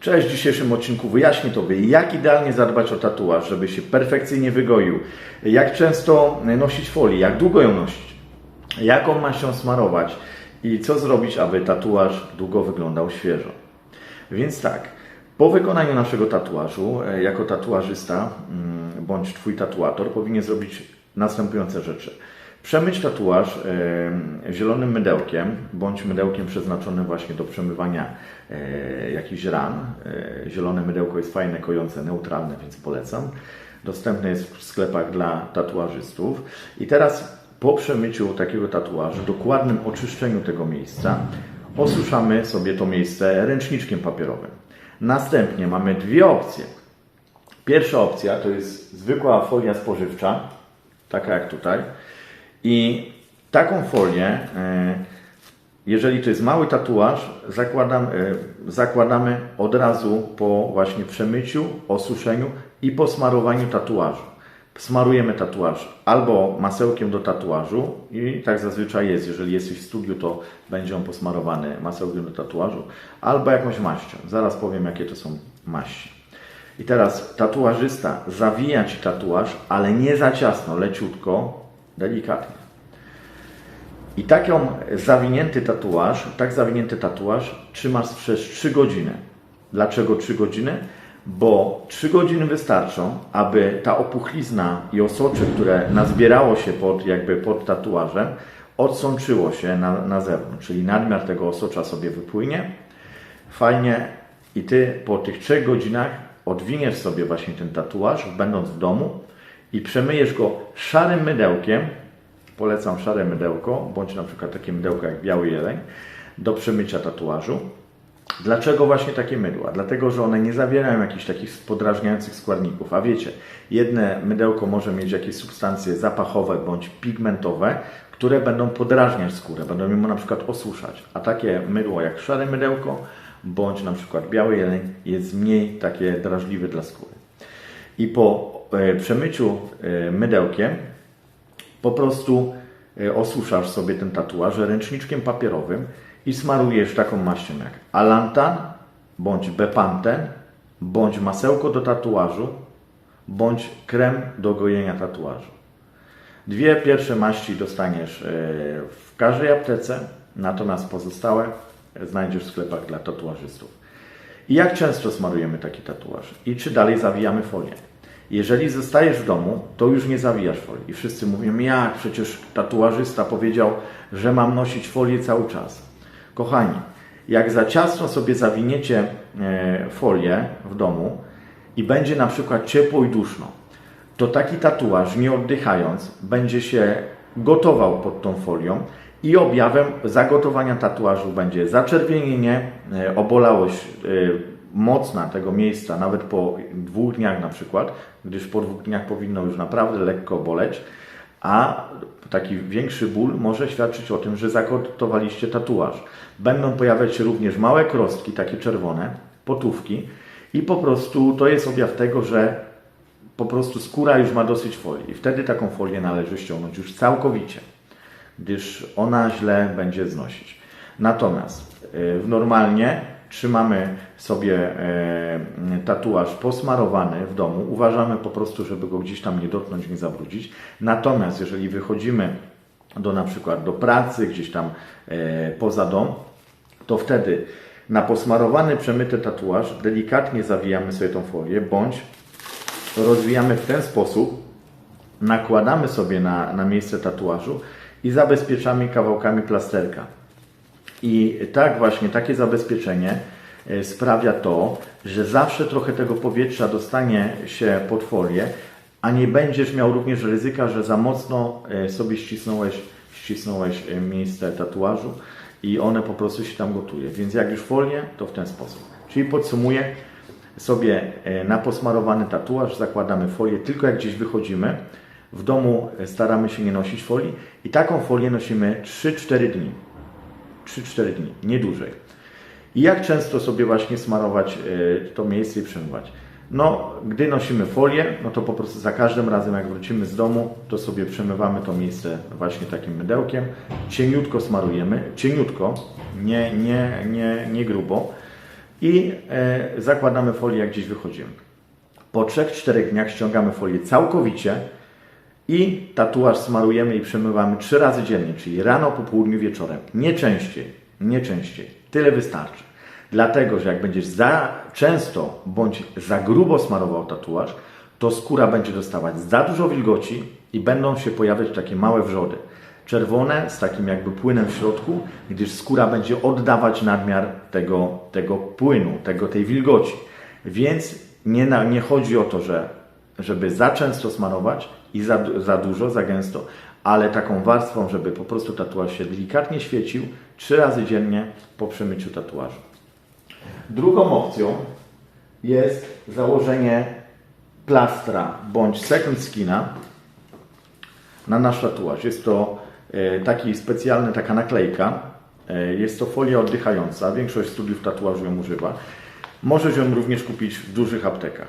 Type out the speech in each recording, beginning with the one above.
Cześć, w dzisiejszym odcinku wyjaśnię Tobie, jak idealnie zadbać o tatuaż, żeby się perfekcyjnie wygoił, jak często nosić folię, jak długo ją nosić, jaką ma się smarować i co zrobić, aby tatuaż długo wyglądał świeżo. Więc tak, po wykonaniu naszego tatuażu, e, jako tatuażysta mm, bądź Twój tatuator powinien zrobić następujące rzeczy. Przemyć tatuaż zielonym mydełkiem, bądź mydełkiem przeznaczonym właśnie do przemywania e, jakichś ran. E, zielone mydełko jest fajne, kojące, neutralne, więc polecam. Dostępne jest w sklepach dla tatuażystów. I teraz po przemyciu takiego tatuażu, dokładnym oczyszczeniu tego miejsca, osuszamy sobie to miejsce ręczniczkiem papierowym. Następnie mamy dwie opcje. Pierwsza opcja to jest zwykła folia spożywcza, taka jak tutaj. I taką folię, e, jeżeli to jest mały tatuaż, zakładam, e, zakładamy od razu po właśnie przemyciu, osuszeniu i posmarowaniu tatuażu. Smarujemy tatuaż albo masełkiem do tatuażu i tak zazwyczaj jest, jeżeli jesteś w studiu, to będzie on posmarowany masełkiem do tatuażu, albo jakąś maścią. Zaraz powiem, jakie to są maści. I teraz tatuażysta zawija Ci tatuaż, ale nie za ciasno, leciutko, delikatnie. I taką zawinięty tatuaż, tak zawinięty tatuaż trzymasz przez 3 godziny. Dlaczego 3 godziny? Bo 3 godziny wystarczą, aby ta opuchlizna i osocze, które nazbierało się pod, jakby pod tatuażem, odsączyło się na, na zewnątrz, czyli nadmiar tego osocza sobie wypłynie. Fajnie i Ty po tych 3 godzinach odwiniesz sobie właśnie ten tatuaż, będąc w domu i przemyjesz go szarym mydełkiem, polecam szare mydełko, bądź na przykład takie mydełko jak biały jeleń, do przemycia tatuażu. Dlaczego właśnie takie mydła? Dlatego, że one nie zawierają jakichś takich podrażniających składników. A wiecie, jedne mydełko może mieć jakieś substancje zapachowe bądź pigmentowe, które będą podrażniać skórę, będą ją na przykład osuszać. A takie mydło jak szare mydełko bądź na przykład biały jeleń jest mniej takie drażliwe dla skóry. I po e, przemyciu e, mydełkiem po prostu e, osuszasz sobie ten tatuaż ręczniczkiem papierowym i smarujesz taką maścią jak alantan, bądź bepanten, bądź masełko do tatuażu, bądź krem do gojenia tatuażu. Dwie pierwsze maści dostaniesz w każdej aptece, natomiast pozostałe znajdziesz w sklepach dla tatuażystów. I jak często smarujemy taki tatuaż? I czy dalej zawijamy folię? Jeżeli zostajesz w domu, to już nie zawijasz folii. I wszyscy mówią, jak przecież tatuażysta powiedział, że mam nosić folię cały czas. Kochani, jak za ciasno sobie zawiniecie e, folię w domu i będzie na przykład ciepło i duszno, to taki tatuaż, nie oddychając, będzie się gotował pod tą folią i objawem zagotowania tatuażu będzie zaczerwienienie, e, obolałość e, mocna tego miejsca, nawet po dwóch dniach na przykład, gdyż po dwóch dniach powinno już naprawdę lekko boleć, a taki większy ból może świadczyć o tym, że zagotowaliście tatuaż. Będą pojawiać się również małe krostki, takie czerwone, potówki i po prostu to jest objaw tego, że po prostu skóra już ma dosyć folii i wtedy taką folię należy ściągnąć już całkowicie, gdyż ona źle będzie znosić. Natomiast y, normalnie trzymamy sobie e, tatuaż posmarowany w domu, uważamy po prostu, żeby go gdzieś tam nie dotknąć, nie zabrudzić. Natomiast jeżeli wychodzimy do na przykład do pracy, gdzieś tam e, poza dom, to wtedy na posmarowany, przemyty tatuaż delikatnie zawijamy sobie tą folię, bądź rozwijamy w ten sposób, nakładamy sobie na, na miejsce tatuażu i zabezpieczamy kawałkami plasterka. I tak właśnie, takie zabezpieczenie e, sprawia to, że zawsze trochę tego powietrza dostanie się pod folię, a nie będziesz miał również ryzyka, że za mocno e, sobie ścisnąłeś, ścisnąłeś e, miejsce tatuażu i one po prostu się tam gotuje. Więc jak już folię, to w ten sposób. Czyli podsumuję sobie na posmarowany tatuaż, zakładamy folię tylko jak gdzieś wychodzimy. W domu staramy się nie nosić folii i taką folię nosimy 3-4 dni. 3-4 dni, nie dłużej. I jak często sobie właśnie smarować e, to miejsce i przemywać? No, gdy nosimy folię, no to po prostu za każdym razem, jak wrócimy z domu, to sobie przemywamy to miejsce właśnie takim mydełkiem. Cieniutko smarujemy, cieniutko, nie, nie, nie, nie grubo. i e, zakładamy folię, jak gdzieś wychodzimy. Po 3-4 dniach ściągamy folię całkowicie i tatuaż smarujemy i przemywamy trzy razy dziennie, czyli rano, po południu, wieczorem. Nie częściej, nie częściej. Tyle wystarczy. Dlatego, że jak będziesz za często bądź za grubo smarował tatuaż, to skóra będzie dostawać za dużo wilgoci i będą się pojawiać takie małe wrzody. Czerwone z takim jakby płynem w środku, gdyż skóra będzie oddawać nadmiar tego, tego płynu, tego, tej wilgoci. Więc nie, na, nie chodzi o to, że żeby za często smarować i za, za dużo, za gęsto, ale taką warstwą, żeby po prostu tatuaż się delikatnie świecił trzy razy dziennie po przemyciu tatuażu. Drugą opcją jest założenie plastra bądź second skina na nasz tatuaż. Jest to e, taki specjalny, taka naklejka. E, Jest to folia oddychająca. Większość studiów tatuażu ją używa. Możesz ją również kupić w dużych aptekach.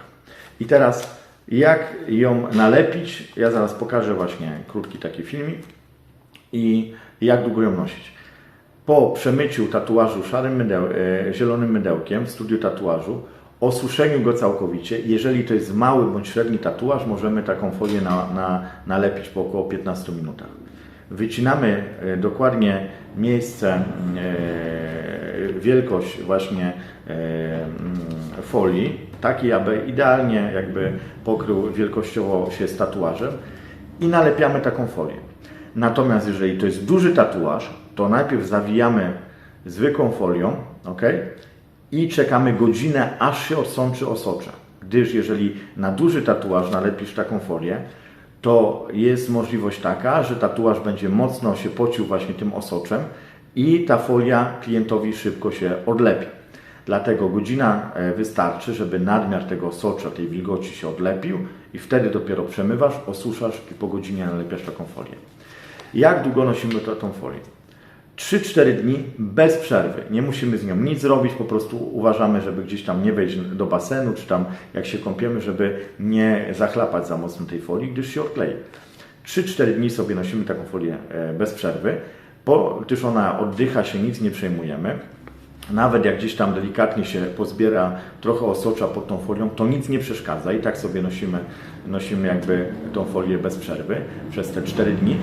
I teraz jak ją nalepić? Ja zaraz pokażę właśnie krótki taki filmik i jak długo ją nosić. Po przemyciu tatuażu szarym mydeł, e, zielonym mydełkiem w studiu tatuażu, osuszeniu go całkowicie, jeżeli to jest mały bądź średni tatuaż, możemy taką folię na, na, nalepić po około 15 minutach. Wycinamy e, dokładnie miejsce, e, wielkość właśnie folii, takiej aby idealnie jakby pokrył wielkościowo się z tatuażem i nalepiamy taką folię. Natomiast jeżeli to jest duży tatuaż, to najpierw zawijamy zwykłą folią, ok? I czekamy godzinę, aż się odsączy osocza. Gdyż jeżeli na duży tatuaż nalepisz taką folię, to jest możliwość taka, że tatuaż będzie mocno się pocił właśnie tym osoczem i ta folia klientowi szybko się odlepi. Dlatego godzina e, wystarczy, żeby nadmiar tego osocza, tej wilgoci się odlepił i wtedy dopiero przemywasz, osuszasz i po godzinie nalepiasz taką folię. Jak długo nosimy to, tą folię? 3-4 dni bez przerwy. Nie musimy z nią nic zrobić, po prostu uważamy, żeby gdzieś tam nie wejść do basenu, czy tam jak się kąpiemy, żeby nie zachlapać za mocno tej folii, gdyż się odklei. 3-4 dni sobie nosimy taką folię e, bez przerwy, po, gdyż ona oddycha się, nic nie przejmujemy. Nawet jak gdzieś tam delikatnie się pozbiera trochę osocza pod tą folią, to nic nie przeszkadza i tak sobie nosimy, nosimy jakby tą folię bez przerwy przez te 4 dni.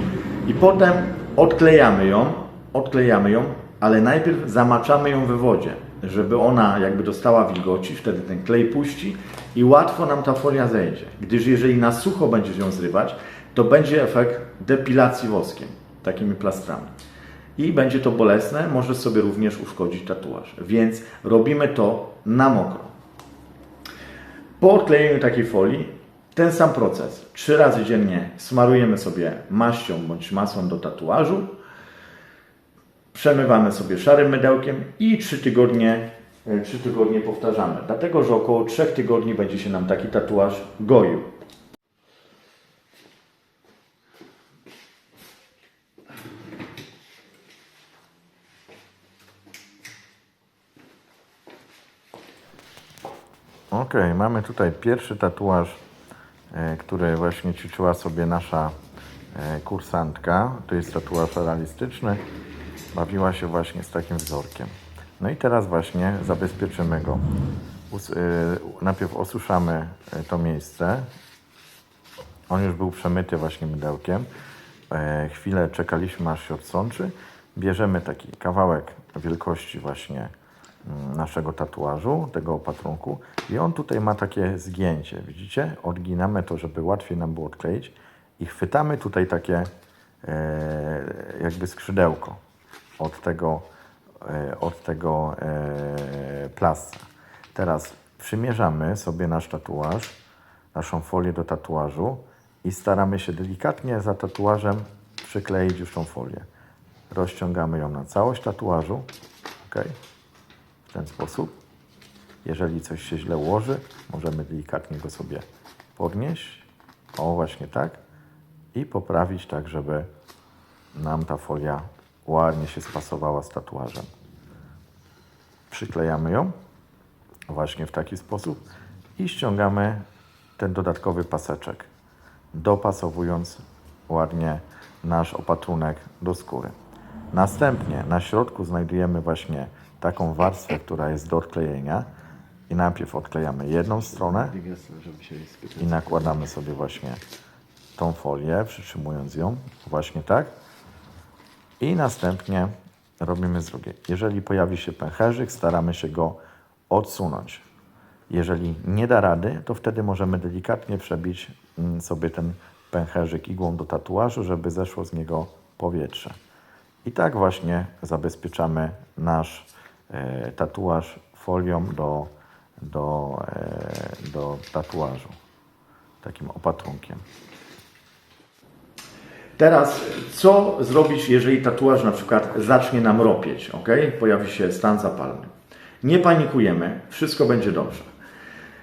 I potem odklejamy ją, odklejamy ją, ale najpierw zamaczamy ją we wodzie, żeby ona jakby dostała wilgoci, wtedy ten klej puści i łatwo nam ta folia zejdzie. Gdyż jeżeli na sucho będziesz ją zrywać, to będzie efekt depilacji woskiem, takimi plastrami i będzie to bolesne, może sobie również uszkodzić tatuaż. Więc robimy to na mokro. Po odklejeniu takiej folii ten sam proces. Trzy razy dziennie smarujemy sobie maścią bądź masłem do tatuażu. Przemywamy sobie szarym mydełkiem i trzy tygodnie, e, trzy tygodnie powtarzamy. Dlatego, że około trzech tygodni będzie się nam taki tatuaż goił. Ok, mamy tutaj pierwszy tatuaż, e, który właśnie ćwiczyła sobie nasza e, kursantka. To jest tatuaż realistyczny. Bawiła się właśnie z takim wzorkiem. No i teraz właśnie zabezpieczymy go. E, najpierw osuszamy to miejsce. On już był przemyty właśnie mydełkiem. Chwilę czekaliśmy aż się odsączy. Bierzemy taki kawałek wielkości właśnie naszego tatuażu, tego opatrunku i on tutaj ma takie zgięcie, widzicie? Odginamy to, żeby łatwiej nam było odkleić i chwytamy tutaj takie e, jakby skrzydełko od tego, e, od tego e, plastra. Teraz przymierzamy sobie nasz tatuaż, naszą folię do tatuażu i staramy się delikatnie za tatuażem przykleić już tą folię. Rozciągamy ją na całość tatuażu, ok? Ten sposób. Jeżeli coś się źle ułoży, możemy delikatnie go sobie podnieść. O, właśnie tak. I poprawić tak, żeby nam ta folia ładnie się spasowała z tatuażem. Przyklejamy ją właśnie w taki sposób i ściągamy ten dodatkowy paseczek, dopasowując ładnie nasz opatrunek do skóry. Następnie na środku znajdujemy właśnie taką warstwę, która jest do odklejenia i najpierw odklejamy jedną stronę i nakładamy sobie właśnie tą folię, przytrzymując ją właśnie tak i następnie robimy z drugiej. Jeżeli pojawi się pęcherzyk, staramy się go odsunąć. Jeżeli nie da rady, to wtedy możemy delikatnie przebić mm, sobie ten pęcherzyk igłą do tatuażu, żeby zeszło z niego powietrze. I tak właśnie zabezpieczamy nasz tatuaż folią do, do, e, do tatuażu. Takim opatrunkiem. Teraz, co zrobić, jeżeli tatuaż na przykład zacznie nam ropieć, ok? Pojawi się stan zapalny. Nie panikujemy, wszystko będzie dobrze.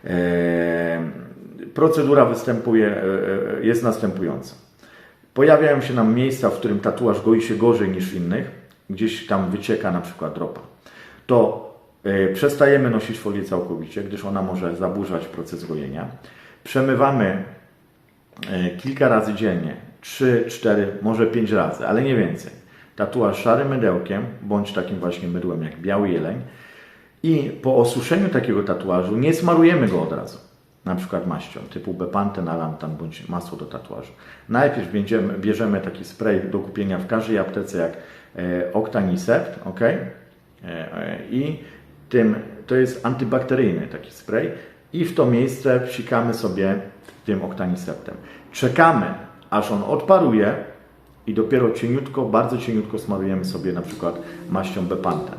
Eee, procedura występuje, e, e, jest następująca. Pojawiają się nam miejsca, w którym tatuaż goi się gorzej niż innych, gdzieś tam wycieka na przykład dropa. To e, przestajemy nosić folię całkowicie, gdyż ona może zaburzać proces gojenia. Przemywamy kilka razy dziennie 3, 4, może 5 razy, ale nie więcej. Tatuaż szarym mydełkiem, bądź takim właśnie mydłem jak biały jeleń. I po osuszeniu takiego tatuażu nie smarujemy go od razu. Na przykład maścią typu Bepanten, Alantan bądź masło do tatuażu. Najpierw bierzemy, bierzemy taki spray do kupienia w każdej aptece jak e, Octanicept, ok? E, e, I tym, to jest antybakteryjny taki spray i w to miejsce psikamy sobie tym Octaniceptem. Czekamy aż on odparuje i dopiero cieniutko, bardzo cieniutko smarujemy sobie na przykład maścią Bepantem.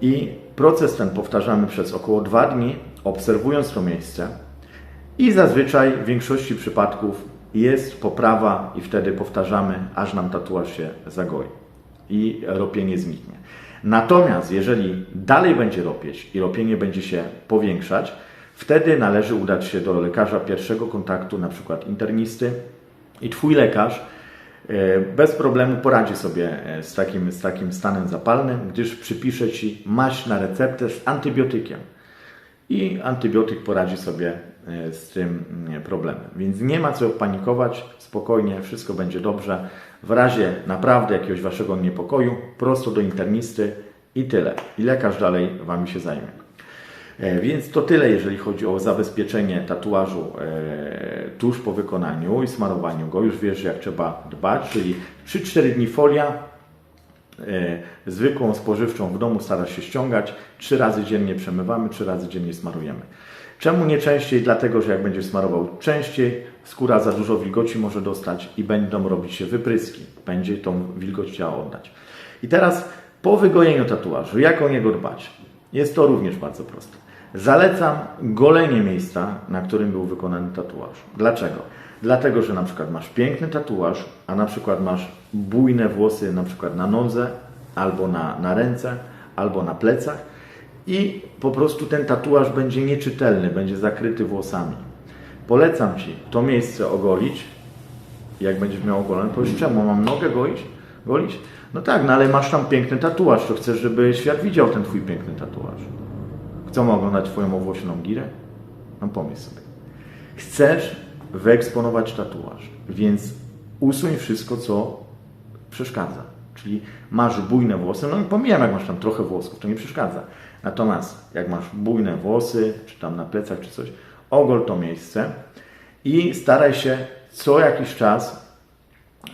I proces ten powtarzamy przez około 2 dni, obserwując to miejsce i zazwyczaj w większości przypadków jest poprawa i wtedy powtarzamy, aż nam tatuaż się zagoi i ropienie zniknie. Natomiast jeżeli dalej będzie ropieć i ropienie będzie się powiększać, wtedy należy udać się do lekarza pierwszego kontaktu, na przykład internisty, i Twój lekarz e, bez problemu poradzi sobie e, z takim, z takim stanem zapalnym, gdyż przypisze Ci maść na receptę z antybiotykiem. I antybiotyk poradzi sobie e, z tym mm, problemem. Więc nie ma co panikować, spokojnie, wszystko będzie dobrze. W razie naprawdę jakiegoś Waszego niepokoju, prosto do internisty i tyle. I lekarz dalej Wami się zajmie. E, więc to tyle, jeżeli chodzi o zabezpieczenie tatuażu e, tuż po wykonaniu i smarowaniu go. Już wiesz, jak trzeba dbać, czyli 3-4 dni folia, e, zwykłą spożywczą w domu stara się ściągać, 3 razy dziennie przemywamy, 3 razy dziennie smarujemy. Czemu nie częściej? Dlatego, że jak będziesz smarował częściej, skóra za dużo wilgoci może dostać i będą robić się wypryski. Będzie tą wilgoć chciała oddać. I teraz po wygojeniu tatuażu, jak o niego dbać? Jest to również bardzo proste. Zalecam golenie miejsca, na którym był wykonany tatuaż. Dlaczego? Dlatego, że na przykład masz piękny tatuaż, a na przykład masz bujne włosy na przykład na nodze, albo na, na ręce, albo na plecach i po prostu ten tatuaż będzie nieczytelny, będzie zakryty włosami. Polecam Ci to miejsce ogolić. Jak będziesz miał ogolone, powiesz czemu? Mam nogę golić? golić? No tak, no ale masz tam piękny tatuaż, to chcesz, żeby świat widział ten Twój piękny tatuaż. Chcą oglądać Twoją owłosioną girę? No pomyśl sobie. Chcesz wyeksponować tatuaż, więc usuń wszystko, co przeszkadza. Czyli masz bujne włosy, no pomijam, jak masz tam trochę włosków, to nie przeszkadza. Natomiast jak masz bujne włosy, czy tam na plecach, czy coś, ogol to miejsce i staraj się co jakiś czas,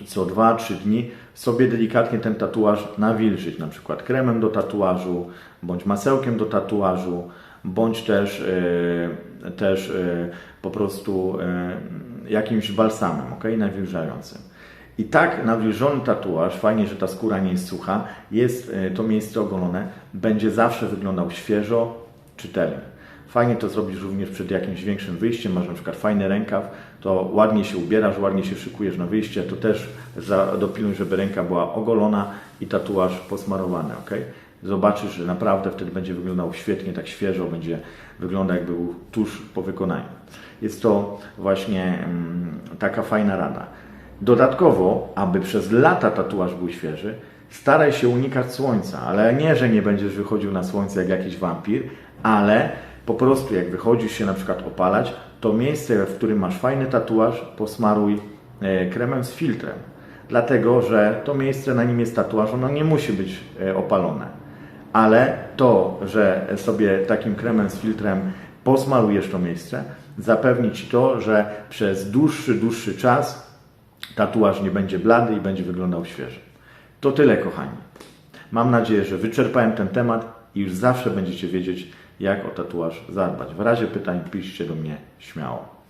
co 2-3 dni, sobie delikatnie ten tatuaż nawilżyć, na przykład kremem do tatuażu, bądź masełkiem do tatuażu, bądź też, yy, też yy, po prostu yy, jakimś balsamem, ok, nawilżającym. I tak nawilżony tatuaż, fajnie, że ta skóra nie jest sucha, jest to miejsce ogolone, będzie zawsze wyglądał świeżo, czytelnie. Fajnie to zrobić również przed jakimś większym wyjściem, masz na przykład fajny rękaw, to ładnie się ubierasz, ładnie się szykujesz na wyjście, to też za, dopilnuj, żeby ręka była ogolona i tatuaż posmarowany, ok? Zobaczysz, że naprawdę wtedy będzie wyglądał świetnie, tak świeżo, będzie wyglądał jakby był tuż po wykonaniu. Jest to właśnie mm, taka fajna rada. Dodatkowo, aby przez lata tatuaż był świeży, staraj się unikać słońca, ale nie, że nie będziesz wychodził na słońce jak jakiś wampir, ale po prostu jak wychodzisz się na przykład opalać, to miejsce, w którym masz fajny tatuaż, posmaruj e, kremem z filtrem. Dlatego, że to miejsce, na nim jest tatuaż, ono nie musi być e, opalone. ale to, że sobie takim kremem z filtrem posmarujesz to miejsce, zapewni Ci to, że przez dłuższy, dłuższy czas tatuaż nie będzie blady i będzie wyglądał świeżo. To tyle, kochani. Mam nadzieję, że wyczerpałem ten temat i już zawsze będziecie wiedzieć, jak o tatuaż zadbać. W razie pytań piszcie do mnie śmiało.